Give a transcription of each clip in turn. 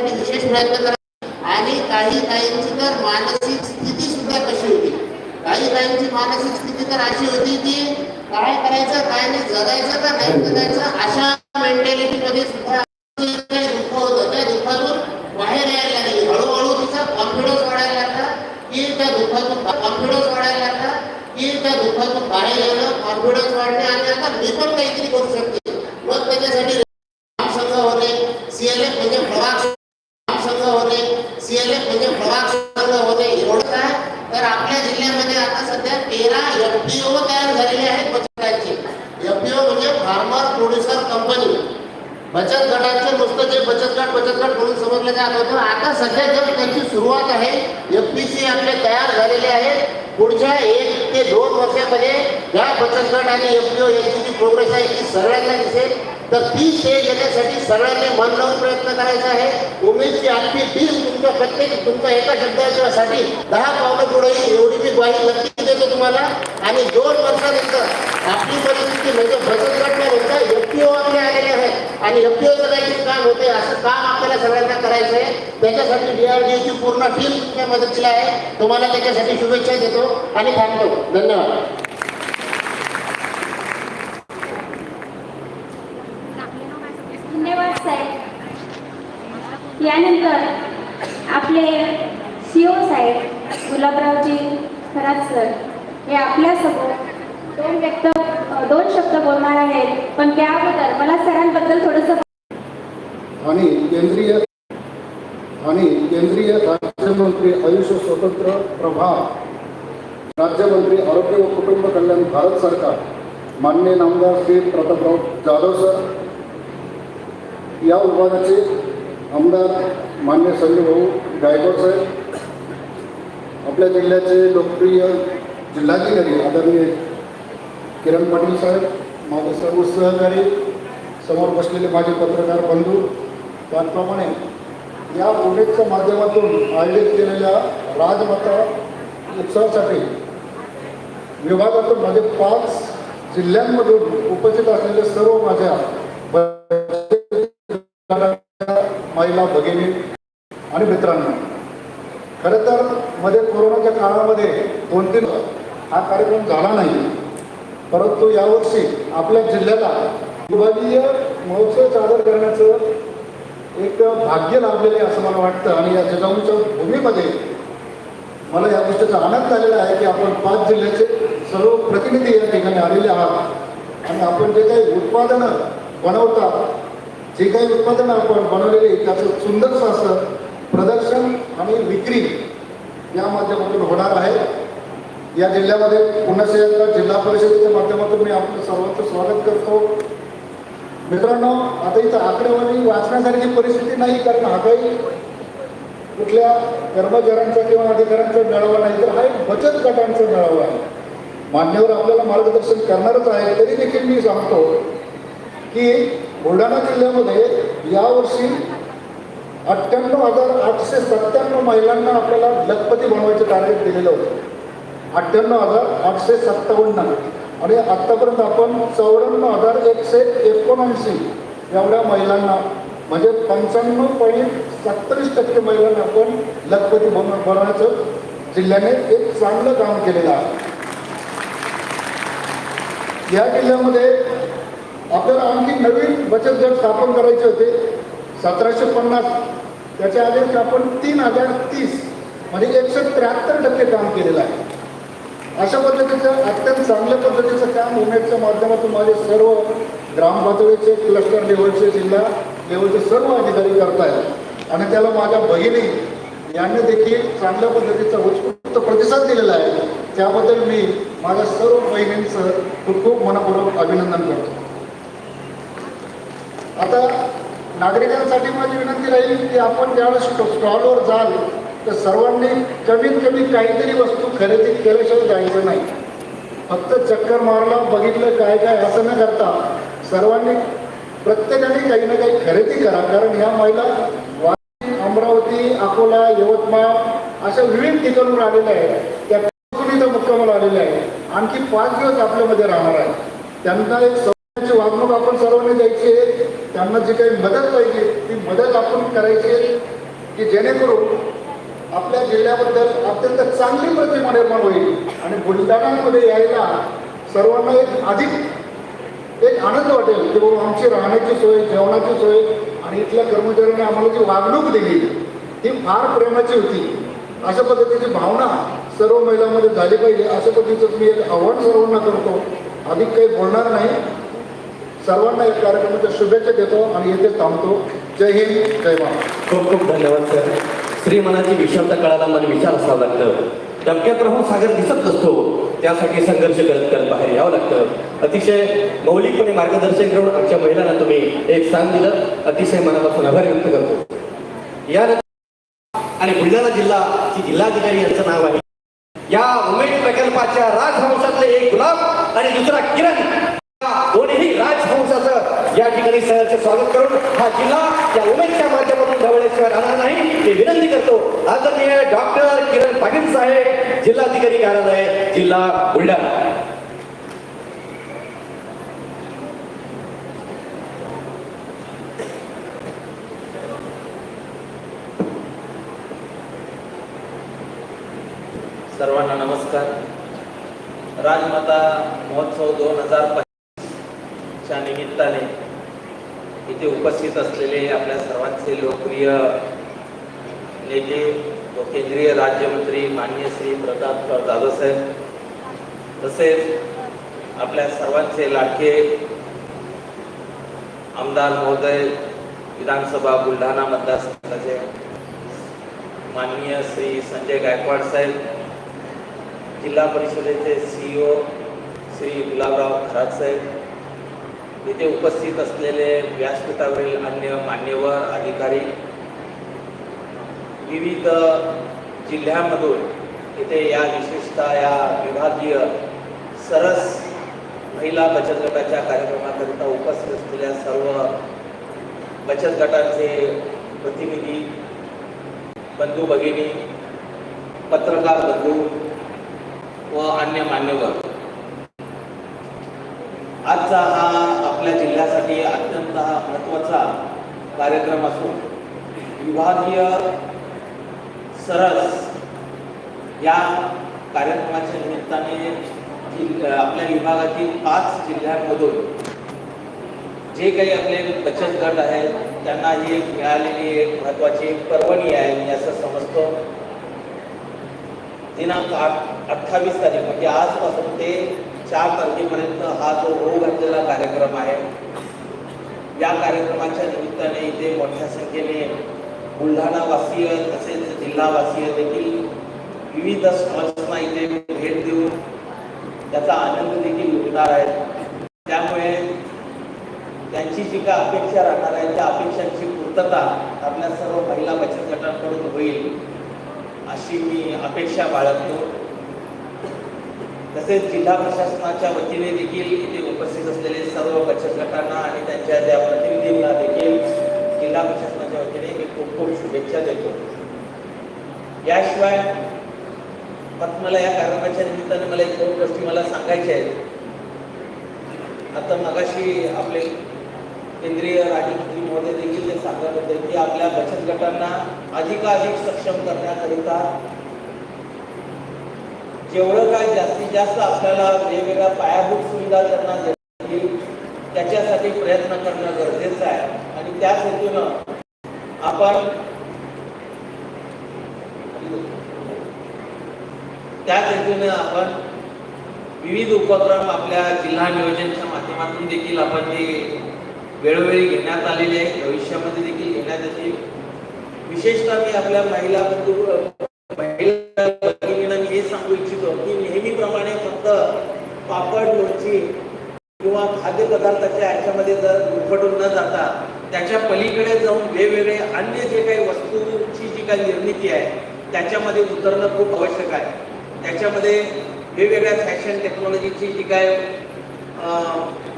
करण्यासाठी विशेष प्रयत्न करा. आणि काही काहींची तर मानसिक स्थिती सुद्धा कशी होती? काही काहींची मानसिक स्थिती तर अशी होती की काय करायचं काय नाही जगायचं का नाही जगायचं अशा मेंटॅलिटी मध्ये सुद्धा दुःख होतं त्या दुःखातून बाहेर यायला लागली. हळूहळू तिचा कॉन्फिडन्स वाढायला लागला की त्या दुःखातून कॉन्फिडन्स वाढायला लागला की त्या दुःखातून बाहेर येणं कॉन्फिडन्स वाढणे. आणि आता मी पण काहीतरी करू शकते. मग त्याच्यासाठी ग्राम संघ होणे सीएलएफ म्हणजे प्रभाग ग्राम संघ होणे सीएलएफ म्हणजे प्रभाग संघ होणे एवढं काय तर आपल्या जिल्ह्यामध्ये आता सध्या तेरा एफपीओ तयार झालेले आहेत बचत गटांचे एफपीओ म्हणजे फार्मर प्रोड्युसर कंपनी बचत गटांचे नुसतं जे बचत गट बचत गट म्हणून समजलं जात होतं. आता सध्या जर त्याची सुरुवात आहे एफ पी सी आपले तयार झालेले आहेत. पुढच्या एक ते दोन वर्षामध्ये या बचत गट आणि एफ पी ओ यांची जी प्रोग्रेस आहे ती सगळ्यांना दिसेल. तर ती स्टेज येण्यासाठी सगळ्यांनी मन लावून प्रयत्न करायचा आहे उमेदची आपली तीस तुमच्या प्रत्येक तुमच्या एका शब्दासाठी दहा पावलं पुढे एवढी मी ग्वाही नक्की देतो तुम्हाला. आणि दोन वर्षानंतर आपली परिस्थिती म्हणजे बचत गट न म्हणता एफपीओ आपले आलेले आहेत आणि एफपीओ करायचे काम होते. असं काम आपल्याला सगळ्यांना करायचं आहे. त्याच्यासाठी डीआरडीओची पूर्ण टीम तुमच्या मदतीला आहे. तुम्हाला त्याच्यासाठी शुभेच्छा देतो आणि थांबतो धन्यवाद. धन्यवाद साहेब. यानंतर आपले सीओ साहेब गुलाबरावजी खरात सर हे आपल्यासमोर दोन व्यक्त दोन शब्द बोलणार आहेत पण त्या अगोदर मला सरांबद्दल थोडस आणि केंद्रीय आणि केंद्रीय राज्यमंत्री आयुष्य स्वतंत्र प्रभा राज्यमंत्री आरोग्य व कुटुंब कल्याण भारत सरकार. मान्य नामदार श्री प्रतापराव जाधव सर. या विभागाचे आमदार मान्य संजय भाऊ गायकवाड साहेब आपल्या जिल्ह्याचे लोकप्रिय जिल्हाधिकारी आदरणीय किरण पाटील साहेब माझे सर्व सहकारी समोर बसलेले माझे पत्रकार बंधू त्याचप्रमाणे या उमेदच्या माध्यमातून आयोजित केलेल्या राजमाता उत्सवासाठी विभागातून माझे पाच जिल्ह्यांमधून उपस्थित असलेले सर्व माझ्या महिला भगिनी आणि मित्रांनो खरं तर मध्ये कोरोनाच्या काळामध्ये दोन तीन हा कार्यक्रम झाला नाही. परंतु यावर्षी आपल्या जिल्ह्याला विभागीय महोत्सव सादर करण्याचं एक भाग्य लाभलेले असं मला वाटतं. आणि या जिजाऊच्या भूमीमध्ये मला या गोष्टीचा आनंद झालेला आहे की आपण पाच जिल्ह्याचे सर्व प्रतिनिधी या ठिकाणी आलेले आहात. आणि आपण जे काही उत्पादनं बनवतात जे काही उत्पादनं आपण बनवलेली त्याचं सुंदरसं असं प्रदर्शन आणि विक्री या माध्यमातून होणार आहे. या जिल्ह्यामध्ये पुन्हा शहरात जिल्हा परिषदेच्या माध्यमातून मी आपलं सर्वांचं स्वागत करतो. मित्रांनो आता इथं आकडेवारी वाचण्यासारखी परिस्थिती नाही कारण हा काही कुठल्या कर्मचाऱ्यांचा किंवा अधिकाऱ्यांचा मेळावा नाही तर हा एक बचत गटांचा मेळावा आहे. मान्यवर आपल्याला मार्गदर्शन करणारच आहे तरी देखील मी सांगतो की बुलढाणा जिल्ह्यामध्ये यावर्षी अठ्ठ्याण्णव हजार आठशे सत्त्याण्णव महिलांना आपल्याला लखपती बनवायचं टार्गेट दिलेलं होतं. अठ्ठ्याण्णव हजार आठशे सत्तावन्न. आणि आत्तापर्यंत आपण चौऱ्याण्णव हजार एकशे एकोणऐंशी एवढ्या महिलांना म्हणजे पंच्याण्णव पॉईंट सत्तावीस टक्के महिलांना आपण लखपती बन बनवण्याचं जिल्ह्याने एक चांगलं काम केलेलं आहे. या जिल्ह्यामध्ये आपल्याला आणखी नवीन बचत गट स्थापन करायचे होते सतराशे पन्नास. त्याच्या आधी आपण तीन हजार तीस म्हणजे एकशे त्र्याहत्तर टक्के काम केलेलं आहे. अशा पद्धतीचं अत्यंत चांगल्या पद्धतीचं काम उमेदच्या माध्यमातून माझे सर्व ग्राम पातळीचे क्लस्टर लेवलचे जिल्हा लेवलचे सर्व अधिकारी करतायत. आणि त्याला माझ्या बहिणी यांनी देखील चांगल्या पद्धतीचा उत्स्फूर्त प्रतिसाद दिलेला आहे. त्याबद्दल मी माझ्या सर्व बहिणींचं खूप खूप मनपूर्वक अभिनंदन करतो. आता नागरिकांसाठी माझी विनंती राहील की आपण ज्यावेळेस स्टॉलवर जाल तर सर्वांनी कमीत कमी काहीतरी वस्तू खरेदी केल्याशिवाय जायचं नाही. फक्त चक्कर मारला बघितलं काय काय असं न करता सर्वांनी प्रत्येकाने काही ना काही खरेदी करा. कारण ह्या महिला वाशिम, अमरावती अकोला यवतमाळ अशा विविध ठिकाणून आलेल्या आहेत. त्या इथं मुक्कामाला आलेल्या आहेत. आणखी पाच दिवस आपल्यामध्ये राहणार आहे त्यांना एक सर्वांची वागणूक आपण सर्वांनी द्यायची आहे. त्यांना जी काही मदत पाहिजे ती मदत आपण करायची की जेणेकरून आपल्या जिल्ह्याबद्दल अत्यंत चांगली प्रतिमा निर्माण होईल. आणि बुलढाणामध्ये यायला सर्वांना एक अधिक एक आनंद वाटेल की बाबा आमची राहण्याची सोय जेवणाची सोय आणि इथल्या कर्मचाऱ्यांनी आम्हाला जी वागणूक दिली ती फार प्रेमाची होती. अशा पद्धतीची भावना सर्व महिलांमध्ये झाली पाहिजे. अशा पद्धतीचं मी एक आव्हान सर्वांना करतो. अधिक काही बोलणार नाही. सर्वांना एक कार्यक्रमाच्या शुभेच्छा देतो आणि येथे थांबतो. जय हिंद जय महाराष्ट्र. खूप खूप धन्यवाद सर. स्त्री मनाची विषमता कळायला मला विचार असावं लागतं. डबक्यात राहून सागर दिसत नसतो. त्यासाठी संघर्ष करत करत बाहेर यावं लागतं. अतिशय मौलिकपणे मार्गदर्शन करून आमच्या महिलांना तुम्ही एक स्थान दिलं. अतिशय मनापासून आभार व्यक्त करतो. या आणि बुलढाणा जिल्हा जिल्हाधिकारी यांचं नाव आहे. या उमेद प्रकल्पाच्या राजहंशातले एक गुलाब आणि दुसरा किरण. कोणीही दोन्ही राजहंसाचं या ठिकाणी सहर्ष स्वागत करून हा जिल्हा या उमेदच्या माध्यमातून ढवळल्याशिवाय राहणार नाही. ते विनंती करतो आदरणीय डॉक्टर किरण पाटील साहेब जिल्हाधिकारी कार्यालय जिल्हा बुलढाणा. सर्वांना नमस्कार. राजमाता महोत्सव दोन हजार निमित्ताने इथे उपस्थित असलेले आपल्या सर्वांचे लोकप्रिय नेते व केंद्रीय राज्यमंत्री माननीय श्री प्रतापराव दादासाहेब तसेच आपल्या सर्वांचे लाडके आमदार महोदय विधानसभा बुलढाणा मतदारसंघाचे माननीय श्री संजय गायकवाड साहेब जिल्हा परिषदेचे C E O Shri Gulabrao Kharat साहेब इथे उपस्थित असलेले व्यासपीठावरील अन्य मान्यवर अधिकारी विविध जिल्ह्यामधून इथे या विशेषतः या विभागीय सरस महिला बचत गटाच्या कार्यक्रमाकरिता उपस्थित असलेल्या सर्व बचत गटाचे प्रतिनिधी बंधू भगिनी पत्रकार बंधू व अन्य मान्यवर आजचा हा आपल्या जिल्ह्यासाठी अत्यंत हा महत्त्वाचा कार्यक्रम असून विभागीय सरस या कार्यक्रमाच्या निमित्ताने आपल्या विभागातील पाच जिल्ह्यांमधून जे काही आपले बचत गट आहेत त्यांना ही एक मिळालेली एक महत्वाची पर्वणी आहे. मी असं समजतो. दिनांक आठ अठ्ठावीस तारीख म्हणजे आजपासून ते चार तारखेपर्यंत हा जो रोग असलेला कार्यक्रम आहे या कार्यक्रमाच्या निमित्ताने इथे मोठ्या संख्येने बुलढाणावासीय तसेच जिल्हावासीय देखील विविध स्टॉल्सना इथे भेट देऊन त्याचा आनंद देखील लुटणार आहेत. त्यामुळे त्यांची जी काय अपेक्षा राहणार आहे त्या अपेक्षांची पूर्तता आपल्या सर्व महिला बचत गटांकडून होईल अशी मी अपेक्षा बाळगतो. तसेच जिल्हा प्रशासनाच्या वतीने देखील इथे उपस्थित असलेले सर्व बचत गटांना आणि त्यांच्या त्या प्रतिनिधींना देखील जिल्हा प्रशासनाच्या वतीने मी खूप खूप शुभेच्छा देतो. याशिवाय मला या कार्यक्रमाच्या निमित्ताने मला एक दोन गोष्टी मला सांगायच्या आहेत. आता मगाशी आपले केंद्रीय राज्यमंत्री महोदय देखील ते सांगत होते की आपल्या बचत गटांना अधिकाधिक सक्षम करण्याकरिता जेवढं काय जास्तीत जास्त आपल्याला वेगवेगळ्या पायाभूत सुविधा त्यांना देता येईल त्याच्यासाठी प्रयत्न करणं गरजेचं आहे. आणि त्याच हेतूनं आपण त्याच हेतूने आपण विविध उपक्रम आपल्या जिल्हा नियोजनच्या माध्यमातून देखील आपण ते वेळोवेळी घेण्यात आलेले आहे भविष्यामध्ये देखील घेण्यात येतील. विशेषतः मी आपल्या महिला बंधू महिला हे सांगू इच्छितो की नेहमीप्रमाणे फक्त पापड लोणची किंवा खाद्यपदार्थाच्या याच्यामध्ये जर गुरफटून न जाता त्याच्या पलीकडे जाऊन वेगवेगळे अन्य जे काही वस्तूंची जी काही निर्मिती आहे त्याच्यामध्ये उतरणं खूप आवश्यक आहे. त्याच्यामध्ये वेगवेगळ्या फॅशन टेक्नॉलॉजीची जी काय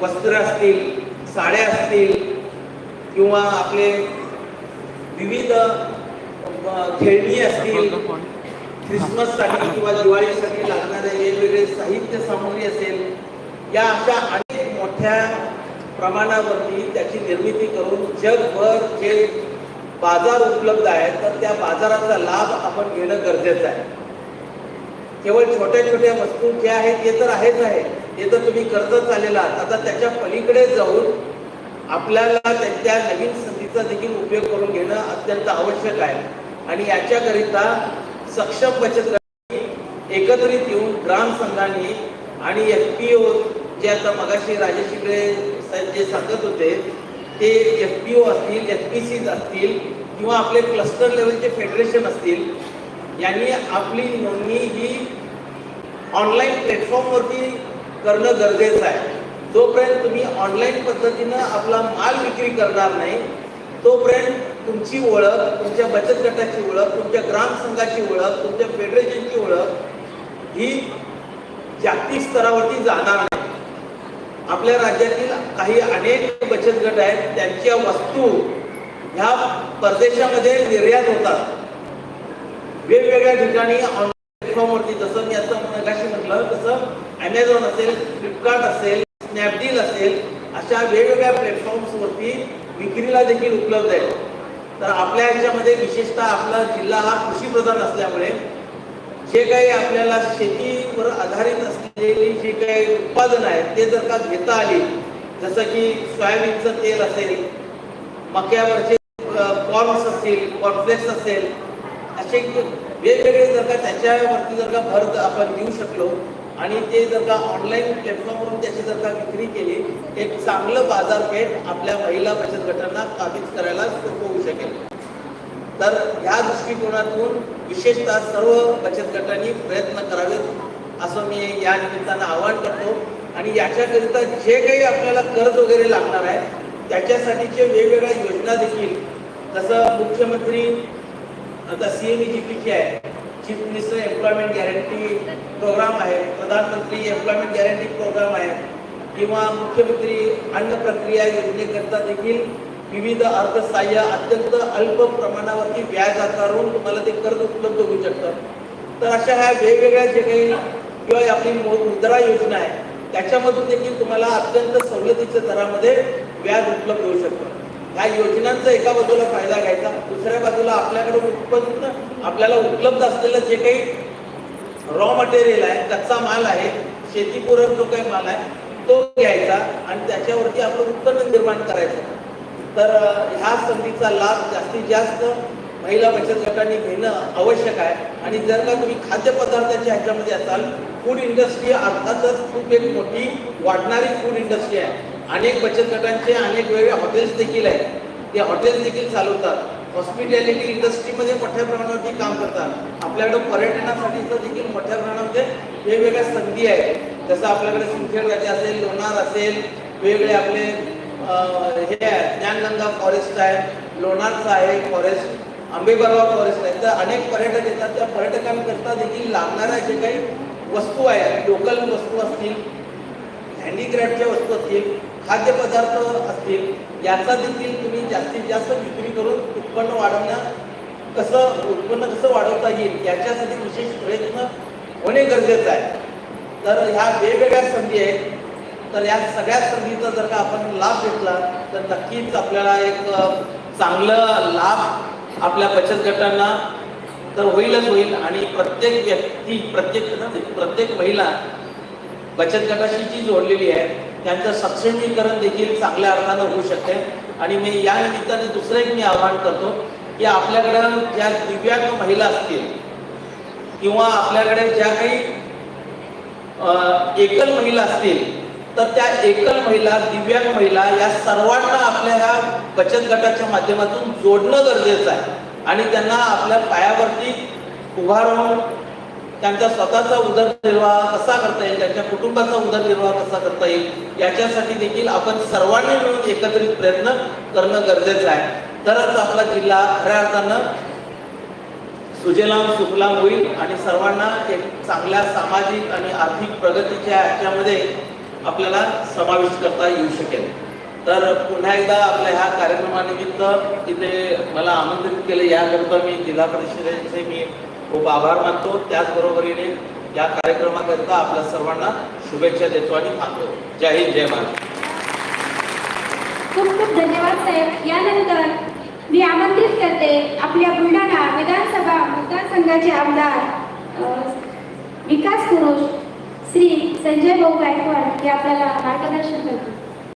वस्त्र असतील साड्या असतील किंवा आपले विविध खेळणी असतील ख्रिसमससाठी किंवा दिवाळीसाठी लागणारे वेगवेगळे साहित्य सामग्री असेल या अशा अनेक मोठ्या प्रमाणावरती त्याची निर्मिती करून जगभर जे बाजार उपलब्ध आहेत तर त्या बाजाराचा लाभ आपण घेणं गरजेचं आहे. केवळ छोट्या छोट्या वस्तू ज्या आहेत ते तर आहेच आहे. ते तर तुम्ही करतच आलेला आता त्याच्या पलीकडे जाऊन आपल्याला त्या नवीन संधीचा देखील उपयोग करून घेणं अत्यंत आवश्यक आहे. आणि याच्याकरिता सक्षम बचत गटांनी एकत्रित येऊन ग्राम संघांनी आणि एफ पी ओ जे आता मगाशी राजेश साहेब जे सांगत होते ते एफ पी ओ असतील एफ पी सीज असतील किंवा आपले क्लस्टर लेवलचे फेडरेशन असतील यांनी आपली नोंदणी ही ऑनलाईन प्लॅटफॉर्मवरती करणं गरजेचं आहे. जोपर्यंत तुम्ही ऑनलाईन पद्धतीनं आपला माल विक्री करणार नाही तोपर्यंत तुमची ओळख तुमच्या बचत गटाची ओळख तुमच्या ग्रामसंघाची ओळख तुमच्या फेडरेशनची ओळख ही जागतिक स्तरावरती जाणार नाही आपल्या राज्यातील काही अनेक बचत गट आहेत त्यांच्या वस्तू ह्या परदेशामध्ये निर्यात होतात. वेगवेगळ्या ठिकाणी ऑनलाईन प्लॅटफॉर्मवरती जसं मी आता मगाशी म्हटलं तसं ॲमेझॉन असेल फ्लिपकार्ट असेल स्नॅपडील असेल अशा वेगवेगळ्या प्लॅटफॉर्म्सवरती विक्रीला देखील उपलब्ध आहे तर आपल्या ह्याच्यामध्ये विशेषतः आपला जिल्हा हा कृषीप्रधान असल्यामुळे जे काही आपल्याला शेतीवर आधारित असलेली जी काही उत्पादन आहेत ते जर का घेता आली जसं की सोयाबीनचं तेल असेल मक्यावरचे कॉर्न्स असतील कॉर्नफ्लेक्स असेल असे वेगवेगळे जर का त्याच्यावरती जर का भर आपण देऊ शकलो आणि ते जर का ऑनलाईन प्लॅटफॉर्मवरून त्याची जर का विक्री केली एक चांगलं बाजारपेठ आपल्या महिला बचत गटांना काबीज करायला सोपं होऊ शकेल. तर या दृष्टिकोनातून विशेषतः सर्व बचत गटांनी प्रयत्न करावेत असं मी या निमित्तानं आवाहन करतो. आणि याच्याकरिता जे काही आपल्याला कर्ज वगैरे लागणार आहे त्याच्यासाठीचे वेगवेगळ्या योजना देखील जसं मुख्यमंत्री आता सी एम जी पीची आहे chief minister employment guarantee programme आहे प्रधानमंत्री एम्प्लॉयमेंट गॅरंटी प्रोग्राम आहे किंवा मुख्यमंत्री अन्न प्रक्रिया योजनेकरता देखील विविध अर्थसहाय्य अत्यंत अल्प प्रमाणावरती व्याज आकारून तुम्हाला ते कर्ज उपलब्ध होऊ शकतं. तर अशा ह्या वेगवेगळ्या जे काही किंवा आपली मुद्रा योजना आहे त्याच्यामधून देखील तुम्हाला अत्यंत सवलतीच्या दरामध्ये व्याज उपलब्ध होऊ शकतं. या योजनांचा एका बाजूला फायदा घ्यायचा दुसऱ्या बाजूला आपल्याकडे उत्पन्न आपल्याला उपलब्ध असलेलं जे काही रॉ मटेरियल आहे कच्चा माल आहे शेतीपूरक जो काही माल आहे तो घ्यायचा आणि त्याच्यावरती आपलं उत्पन्न निर्माण करायचं. तर ह्या संधीचा लाभ जास्तीत जास्त महिला बचत गटांनी घेणं आवश्यक आहे. आणि जर का तुम्ही खाद्यपदार्थाच्या ह्याच्यामध्ये असाल फूड इंडस्ट्री अर्थातच खूप एक मोठी वाढणारी फूड इंडस्ट्री आहे. अनेक बचत गटांचे अनेक वेगळे हॉटेल्स देखील आहेत. ते हॉटेल्स देखील चालवतात. हॉस्पिटॅलिटी इंडस्ट्रीमध्ये मोठ्या प्रमाणावरती काम करतात. आपल्याकडे पर्यटनासाठीचं देखील मोठ्या प्रमाणामध्ये वेगवेगळ्या संधी आहेत. जसं आपल्याकडे सिंखेड राजा असेल लोणार असेल वेगवेगळे आपले हे आहे ज्ञानगंगा फॉरेस्ट आहे लोणारचं आहे फॉरेस्ट आंबेबरवा फॉरेस्ट आहे. तर अनेक पर्यटक येतात. त्या पर्यटकांकरता देखील लागणाऱ्या जे काही वस्तू आहेत लोकल वस्तू असतील हँडीक्राफ्टच्या वस्तू असतील खाद्यपदार्थ असतील याचा देखील तुम्ही जास्तीत जास्त विक्री करून उत्पन्न वाढवण्या कसं उत्पन्न कसं वाढवता येईल याच्यासाठी विशेष प्रयत्न होणे गरजेचं आहे. तर ह्या वेगवेगळ्या संधी आहेत. तर या सगळ्या संधीचा जर का आपण लाभ घेतला तर नक्कीच आपल्याला एक चांगलं लाभ आपल्या बचत गटांना तर होईलच होईल. आणि प्रत्येक व्यक्ती प्रत्येक प्रत्येक महिला बचत गटाशी जी जोडलेली आहे त्यांचं सक्षमीकरण देखील चांगल्या अर्थानं होऊ शकते. आणि मी या निमित्ताने दुसरं एक मी आवाहन करतो की आपल्याकडं ज्या दिव्यांग महिला असतील किंवा आपल्याकडे ज्या काही एकल महिला असतील तर त्या एकल महिला दिव्यांग महिला या सर्वांना आपल्या ह्या बचत गटाच्या माध्यमातून जोडणं गरजेचं आहे. आणि त्यांना आपल्या पायावरती उभा राहून त्यांचा स्वतःचा उदरनिर्वाह कसा करता येईल त्यांच्या कुटुंबाचा उदरनिर्वाह कसा करता येईल याच्यासाठी देखील आपण सर्वांनी मिळून एकत्रित प्रयत्न करणं गरजेचं आहे. तरच आपला जिल्हा खऱ्या अर्थानं सुजलाम सुफलाम होईल आणि सर्वांना एक चांगल्या सामाजिक आणि आर्थिक प्रगतीच्या ह्याच्यामध्ये आपल्याला समाविष्ट करता येऊ शकेल. तर पुन्हा एकदा आपल्या ह्या कार्यक्रमानिमित्त इथे मला आमंत्रित केले याकरता मी जिल्हा परिषदेचे मी खूप आभार मानतो. त्याचबरोबरीने या कार्यक्रमाकरिता आपल्या सर्वांना शुभेच्छा देतो आणि मानतो जय हिंद जय महाराष्ट्र. खूप खूप धन्यवाद साहेब. यानंतर मी आमंत्रित करते आपल्या बुलढाणा विधानसभा मतदारसंघाचे आमदार विकास पुरुष श्री संजय भाऊ गायकवाड हे आपल्याला मार्गदर्शन करतील.